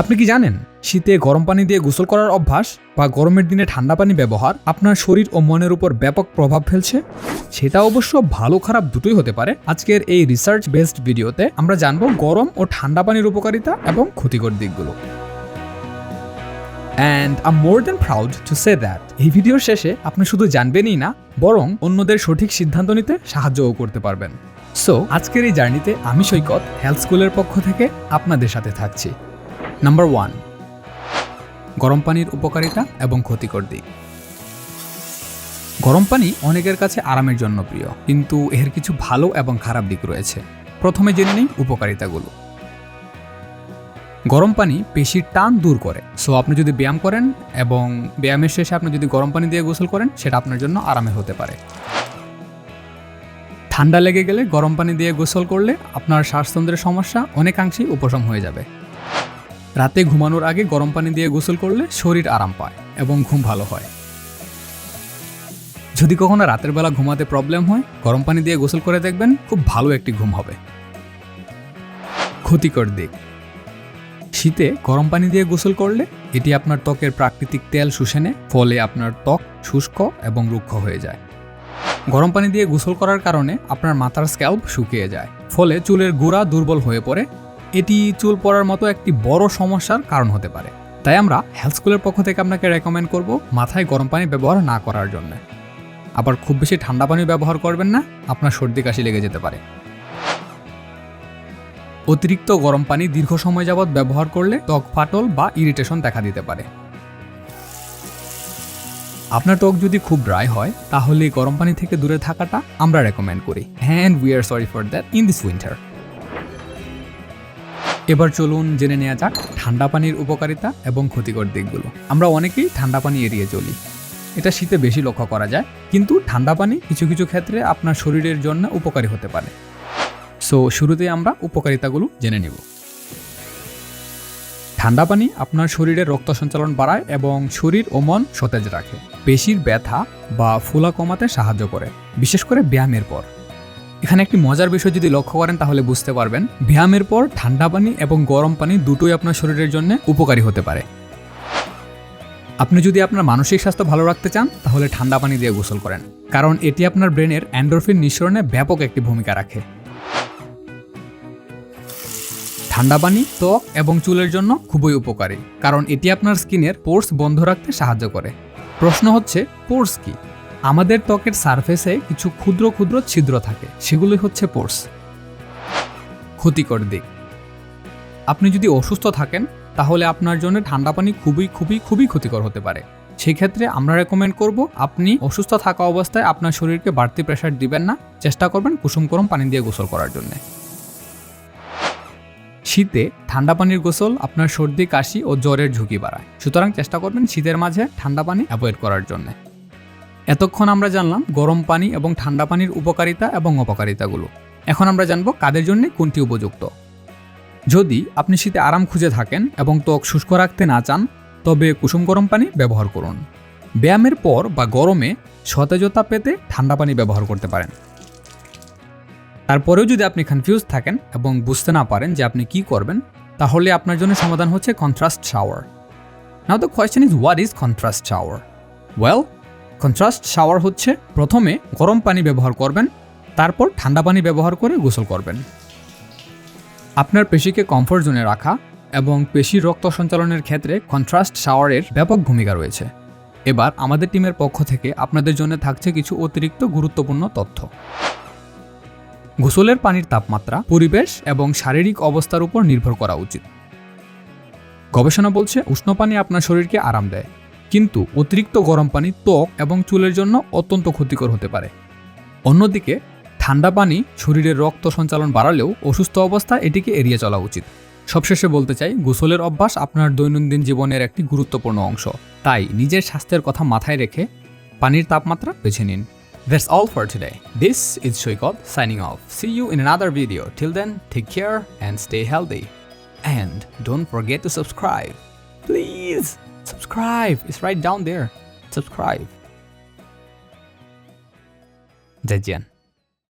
আপনি কি জানেন, শীতে গরম পানি দিয়ে গোসল করার অভ্যাস বা গরমের দিনে ঠান্ডা পানি ব্যবহার আপনার শরীর ও মনের উপর ব্যাপক প্রভাব ফেলছে? সেটা অবশ্য ভালো খারাপ দুটোই হতে পারে। আজকের এই রিসার্চ বেসড ভিডিওতে আমরা জানব গরম ও ঠান্ডা পানির উপকারিতা এবং ক্ষতিকর দিকগুলো। And I'm more than proud to say that এই ভিডিওর শেষে আপনি শুধু জানবেনই না, বরং অন্যদের সঠিক সিদ্ধান্ত নিতে সাহায্যও করতে পারবেন। সো আজকের এই জার্নিতে আমি সৈকত হেলথ স্কুলের পক্ষ থেকে আপনাদের সাথে থাকছি। নাম্বার ওয়ান গরম পানির উপকারিতা এবং ক্ষতিকর দিক। গরম পানি অনেকের কাছে আরামের জন্য প্রিয়, কিন্তু এর কিছু ভালো এবং খারাপ দিক রয়েছে। প্রথমে জেনে নেই উপকারিতাগুলো। গরম পানি পেশির টান দূর করে। সো আপনি যদি ব্যায়াম করেন এবং ব্যায়ামের শেষে আপনি যদি গরম পানি দিয়ে গোসল করেন, সেটা আপনার জন্য আরামে হতে পারে। ঠান্ডা লেগে গেলে গরম পানি দিয়ে গোসল করলে আপনার শ্বাসতন্ত্রের সমস্যা অনেকাংশেই উপশম হয়ে যাবে। রাতে ঘুমানোর আগে গরম পানি দিয়ে গোসল করলে শরীর আরাম পায় এবং ঘুম ভালো হয়। যদি কখনো রাতের বেলা ঘুমাতে প্রবলেম হয়, গরম পানি দিয়ে গোসল করে দেখবেন খুব ভালো একটি ঘুম হবে। ক্ষতিকর দিক। শীতে গরম পানি দিয়ে গোসল করলে এটি আপনার ত্বকের প্রাকৃতিক তেল শুষে নেয় ফলে আপনার ত্বক শুষ্ক এবং রুক্ষ হয়ে যায়। গরম পানি দিয়ে গোসল করার কারণে আপনার মাথার স্ক্যাল্প শুকিয়ে যায়, ফলে চুলের গোড়া দুর্বল হয়ে পড়ে এটি চুল পড়ার মতো একটি বড় সমস্যার কারণ হতে পারে। তাই আমরা হেলথ স্কুলের পক্ষ থেকে আপনাকে রেকমেন্ড করব মাথায় গরম পানি ব্যবহার না করার জন্য। আবার খুব বেশি ঠান্ডা পানি ব্যবহার করবেন না, আপনার সর্দি কাশি লেগে যেতে পারে। অতিরিক্ত গরম পানি দীর্ঘ সময় যাবৎ ব্যবহার করলে ত্বক ফাটল বা ইরিটেশন দেখা দিতে পারে। আপনার ত্বক যদি খুব ড্রাই হয়, তাহলে গরম পানি থেকে দূরে থাকাটা আমরা রেকমেন্ড করি। And we are sorry for that in this winter এবার চলুন জেনে নেওয়া যাক ঠান্ডা পানির উপকারিতা এবং ক্ষতিকর দিকগুলো। আমরা অনেকেই ঠান্ডা পানি এড়িয়ে চলি। এটা শীতে বেশি লক্ষ্য করা যায়, কিন্তু ঠান্ডা পানি কিছু কিছু ক্ষেত্রে আপনার শরীরের জন্য উপকারী হতে পারে। সো শুরুতে আমরা উপকারিতাগুলো জেনে নেব। ঠান্ডা পানি আপনার শরীরে রক্ত সঞ্চালন বাড়ায় এবং শরীর ও মন সতেজ রাখে। পেশির ব্যথা বা ফুলা কমাতে সাহায্য করে, বিশেষ করে ব্যায়ামের পর। এখানে একটি মজার বিষয় যদি লক্ষ্য করেন, তাহলে বুঝতে পারবেন, ব্যায়ামের পর ঠান্ডা পানি এবং গরম পানি দুটোই আপনার শরীরের জন্য উপকারী হতে পারে। আপনি যদি আপনার মানসিক স্বাস্থ্য ভালো রাখতে চান, তাহলে ঠান্ডা পানি দিয়ে গোসল করেন, কারণ এটি আপনার ব্রেনের অ্যান্ডোরফিন নিঃসরণে ব্যাপক একটি ভূমিকা রাখে। ঠান্ডা পানি, ত্বক এবং চুলের জন্য খুবই উপকারী, কারণ এটি আপনার স্কিনের পোর্স বন্ধ রাখতে সাহায্য করে। প্রশ্ন হচ্ছে, পোর্স কি? আমাদের ত্বকের সারফেসে কিছু ক্ষুদ্র ক্ষুদ্র ছিদ্র থাকে। সেগুলি হচ্ছে পোর্স। ক্ষতিকর দিক। আপনি যদি অসুস্থ থাকেন, তাহলে আপনার জন্য ঠান্ডা পানি খুবই খুবই খুবই ক্ষতিকর হতে পারে। সেই ক্ষেত্রে আমরা রেকমেন্ড করব, আপনি অসুস্থ থাকা অবস্থায় আপনার শরীরকে বাড়তি প্রেশার দিবেন না। চেষ্টা করবেন কুসুম গরম পানি দিয়ে গোসল করার জন্য। শীতে ঠান্ডা পানির গোসল আপনার সর্দি, কাশি ও জ্বরের ঝুঁকি বাড়ায়। সুতরাং চেষ্টা করবেন শীতের মাঝে ঠান্ডা পানি অ্যাভয়েড করার জন্য। এতক্ষণ আমরা জানলাম গরম পানি এবং ঠান্ডা পানির উপকারিতা এবং অপকারিতাগুলো। এখন আমরা জানব কাদের জন্য কোনটি উপযুক্ত। যদি আপনি শীতে আরাম খুঁজে থাকেন এবং ত্বক শুষ্ক রাখতে না চান, তবে কুসুম গরম পানি ব্যবহার করুন। ব্যায়ামের পর বা গরমে সতেজতা পেতে ঠান্ডা পানি ব্যবহার করতে পারেন। তারপরেও যদি আপনি কনফিউজ থাকেন এবং বুঝতে না পারেন যে আপনি কি করবেন, তাহলে আপনার জন্য সমাধান হচ্ছে contrast shower now the question is what is contrast shower well contrast shower হচ্ছে প্রথমে গরম পানি ব্যবহার করবেন, তারপর ঠান্ডা পানি ব্যবহার করে গোসল করবেন। আপনার পেশিকে কমফোর্ট জোনে রাখা এবং পেশির রক্ত সঞ্চালনের ক্ষেত্রে কন্ট্রাস্ট শাওয়ারের ব্যাপক ভূমিকা রয়েছে। এবার আমাদের টিমের পক্ষ থেকে আপনাদের জন্য থাকছে কিছু অতিরিক্ত গুরুত্বপূর্ণ তথ্য। গোসলের পানির তাপমাত্রা, পরিবেশ এবং শারীরিক অবস্থার উপর নির্ভর করা উচিত। গবেষণা বলছে উষ্ণ পানি আপনার শরীরকে আরাম দেয়। কিন্তু অতিরিক্ত গরম পানি ত্বক এবং চুলের জন্য অত্যন্ত ক্ষতিকর হতে পারে অন্যদিকে ঠান্ডা পানি শরীরের রক্ত সঞ্চালন বাড়ালেও অসুস্থ অবস্থায় এটিকে এড়িয়ে চলা উচিত সবশেষে বলতে চাই গোসলের অভ্যাস আপনার দৈনন্দিন জীবনের একটি গুরুত্বপূর্ণ অংশ তাই নিজের স্বাস্থ্যের কথা মাথায় রেখে পানির তাপমাত্রা বেছে নিন That's all for today. This is Shoykot signing off. See you in another video. Till then, take care and stay healthy. And don't forget to subscribe. Please subscribe. It's right down there. Subscribe. 再见。